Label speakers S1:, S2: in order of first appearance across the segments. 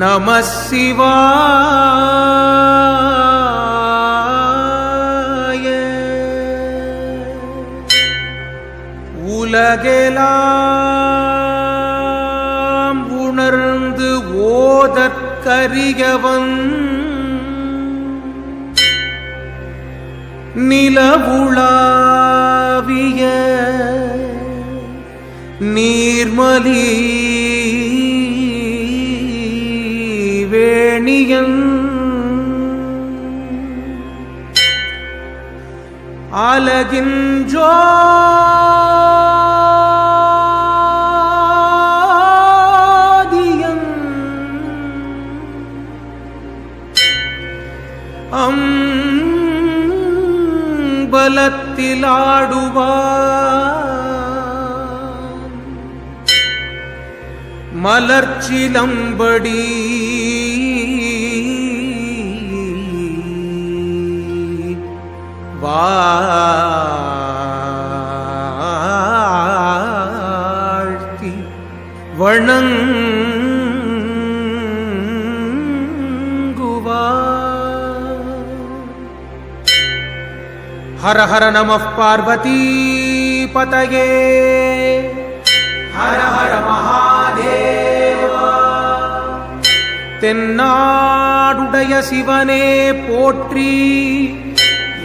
S1: நம சிவாய உலகெலாம் உணர்ந்து ஓதற்கரியவன் நிலவுளாவிய நீர்மலீ வேணியன் அலகின்றோ மலர்ச்சிலம்படி வாழ்த்தி வணங்குவார். ஹர ஹர நம பார்வதி பதயே. ஹர ஹர மகாதேவா. தென்னாடுடைய சிவனே போற்றி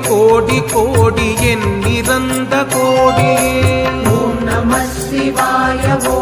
S1: கோடி கோடி கோடி என் நிறந்த கோடியே நம சிவாயவோ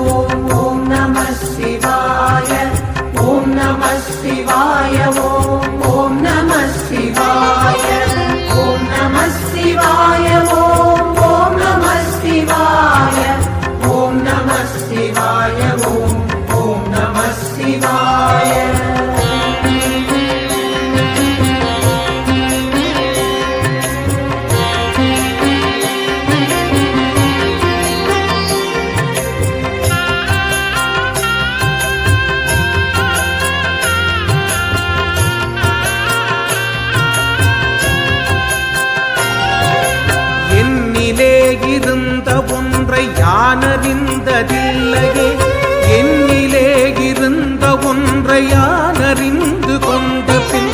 S1: நான் அறிந்து கொண்ட பின்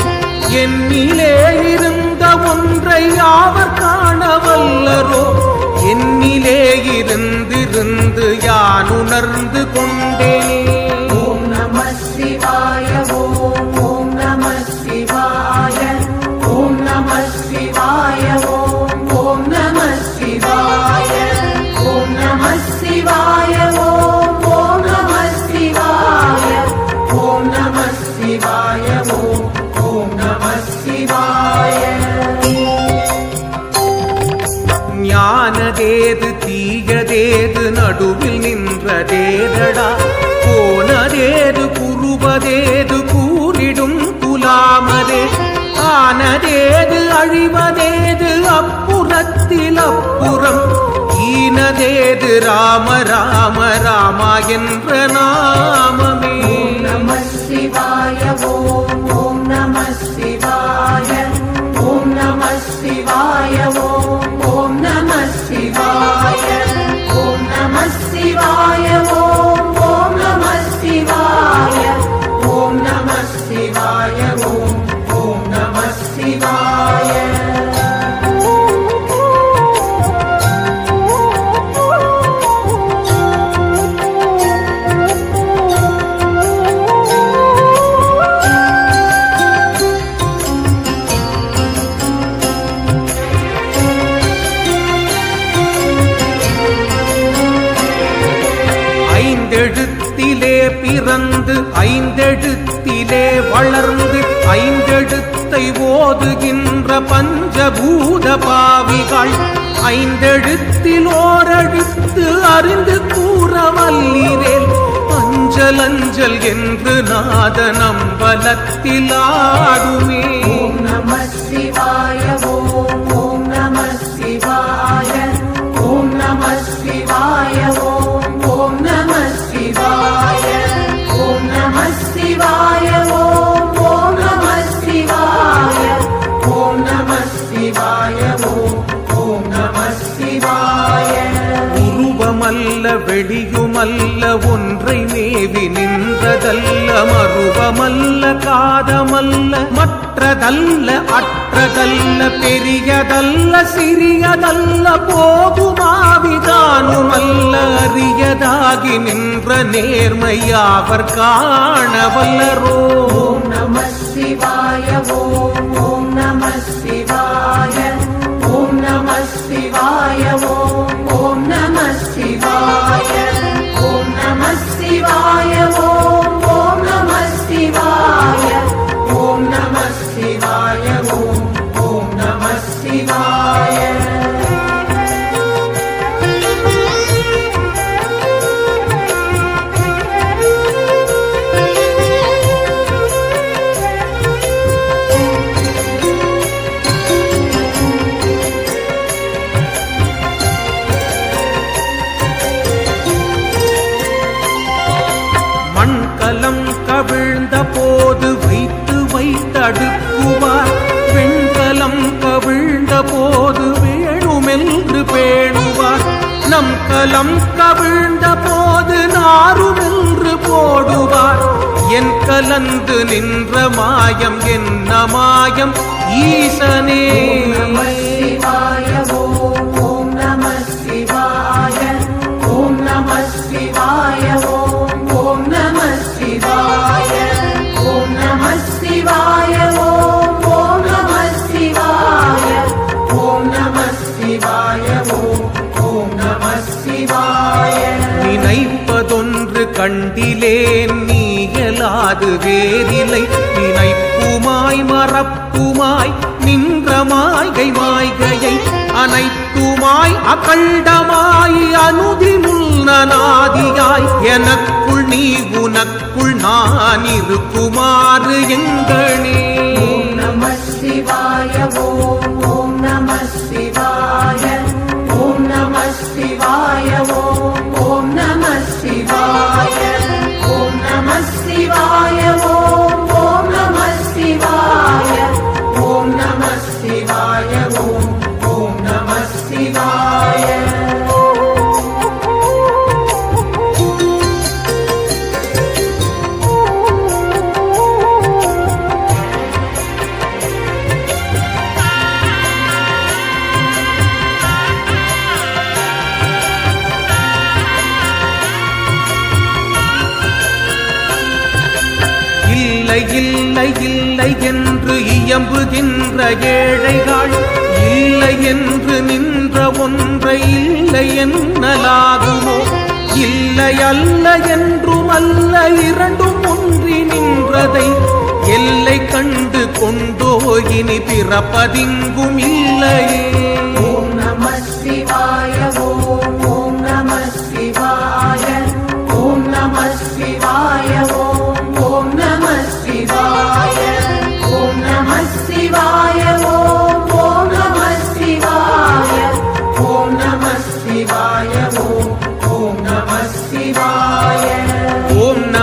S1: என்னிலே இருந்த ஒன்றை யாவர் காணவல்லரோ? என்னிலே இருந்திருந்து யான் உணர்ந்து கொண்டேனே. நம சிவாய நின்றதேதடா போனதேது குறுவதேது கூறிடும் குலாமதே ஆனதேது அழிவதேது அப்புறத்தில் அப்புறம். ஈனதேது ராம ராம ராமா என்ற நாமமே.
S2: நம சிவாய ஓம் ஓம் நம சிவாய ஓம் நம சிவாய ஓம் ஓம் நம சிவாய ஓம் நம சிவாய ஓம் ஓம்
S1: பஞ்சபூத பாவிகள் ஐந்தெழுத்தில் ஓரழுத்து அறிந்து கூறவல்லீரேல் அஞ்சல் அஞ்சல் என்று நாத நம்பலத்தில் ஆடுமே.
S2: நம சிவாய
S1: உருவமல்ல ஒன்றை மேவி நின்றதல்ல மருவமல்ல காதமல்ல மற்றதல்ல அற்றதல்ல பெரியதல்ல சிறியதல்ல போகுமாவிதானுமல்ல அறியதாகி நின்ற நேர்மையாவர் காணவல்லரோ
S2: நம
S1: சிவாயவோ கவிழ்ந்த போது நாருமென்று போடுவார். என் கலந்து நின்ற மாயம் என்ன மாயம்? ஈசனே.
S2: நம சிவாய ஓம் ஓம்
S1: நினைப்பதொன்று கண்டிலேன் நீயலாது வேறில்லை நினைப்புமாய் மறப்புமாய் நின்ற மாய்கை மாய்கையை. அனைத்துமாய் அகண்டமாய் அனுதி முன்னநாதியாய் எனக்குள் நீ உனக்குள் நான் இருக்குமாறு எங்கனே.
S2: ஓம் நம சிவாய ஓம் நம சிவாய
S1: இல்லை என்று இயம்புகின்ற ஏழைகள் இல்லை என்று நின்ற ஒன்றை இல்லை என்னலாகுமோ? இல்லை அல்ல என்றும் அல்ல இரண்டும் ஒன்றி நின்றதை எல்லை கண்டு கொண்டோ இனி பிறப்பதிங்கும் இல்லையே.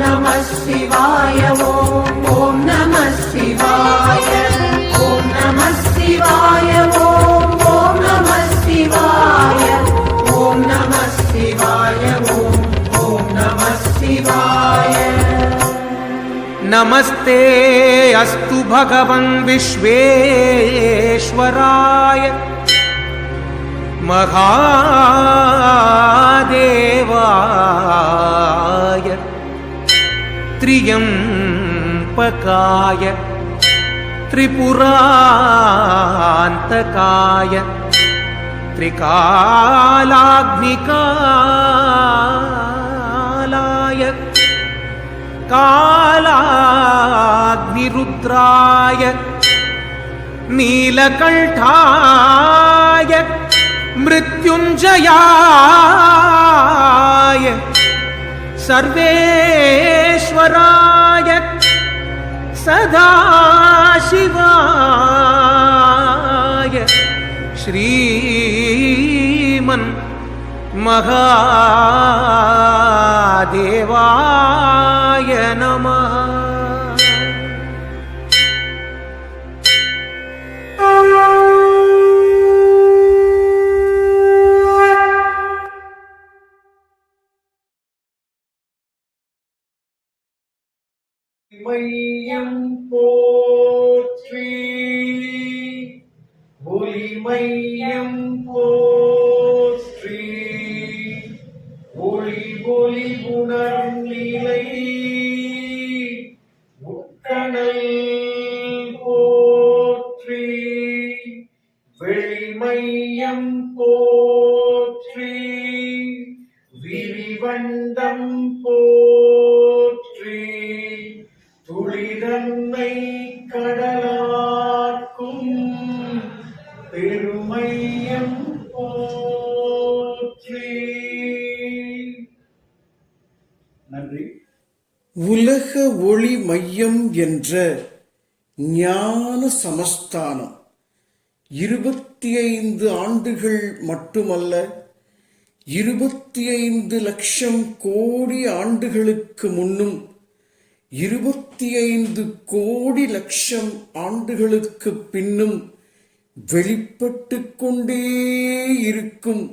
S2: शिवाय शिवाय शिवाय शिवाय शिवाय।
S1: नमस्ते अस्तु भगवन् विश्वेश्वराय। महादेवाय। त्र्यम्पकाय त्रिपुरान्तकाय त्रिकालाग्निकालाय कालाग्निरुद्राय नीलकण्ठाय मृत्युञ्जयाय ശങ്കരായ സദാശിവായ ശ്രീമൻ മഹാദേവാ
S3: மையம் போற்றி. ஒளி மையம் போற்றி. ஒளி ஒளி உணரும் நிலை. உட்கணல் போற்றி. வெளிமையம் போற்றி. விரிவண்டம்
S4: என்ற ஞான சமஸ்தானம். இருபத்தி ஐந்து ஆண்டுகள் மட்டுமல்ல இருபத்தி ஐந்து லட்சம் கோடி ஆண்டுகளுக்கு முன்னும் இருபத்தி ஐந்து கோடி லட்சம் ஆண்டுகளுக்கு பின்னும் வெளிப்பட்டு கொண்டே இருக்கும்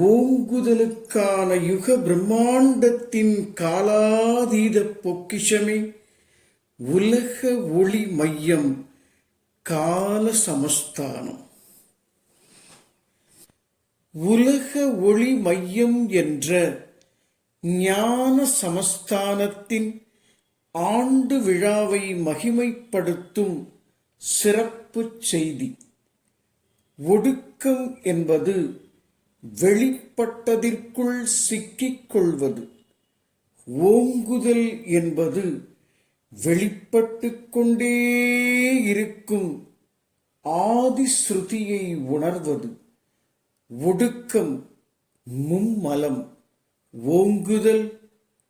S4: ஓங்குதலுக்கான யுக பிரம்மாண்டத்தின் காலாதீத பொக்கிஷமே. உலக ஒளி மையம் கால சமஸ்தானம். உலக ஒளி மையம் என்ற ஞான சமஸ்தானத்தின் ஆண்டு விழாவை மகிமைப்படுத்தும் சிறப்பு செய்தி. ஒடுக்கம் என்பது வெளிப்பட்டதிற்குள் சிக்கிக் கொள்வது. ஓங்குதல் என்பது வெளிப்பட்டு கொண்டே இருக்கும் ஆதிஸ்ருதியை உணர்வது ஒடுக்கம் மும்மலம் ஓங்குதல்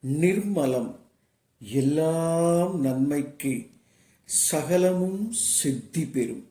S4: நிர்மலம் எல்லாம் நன்மைக்கு சகலமும் சித்தி பெறும்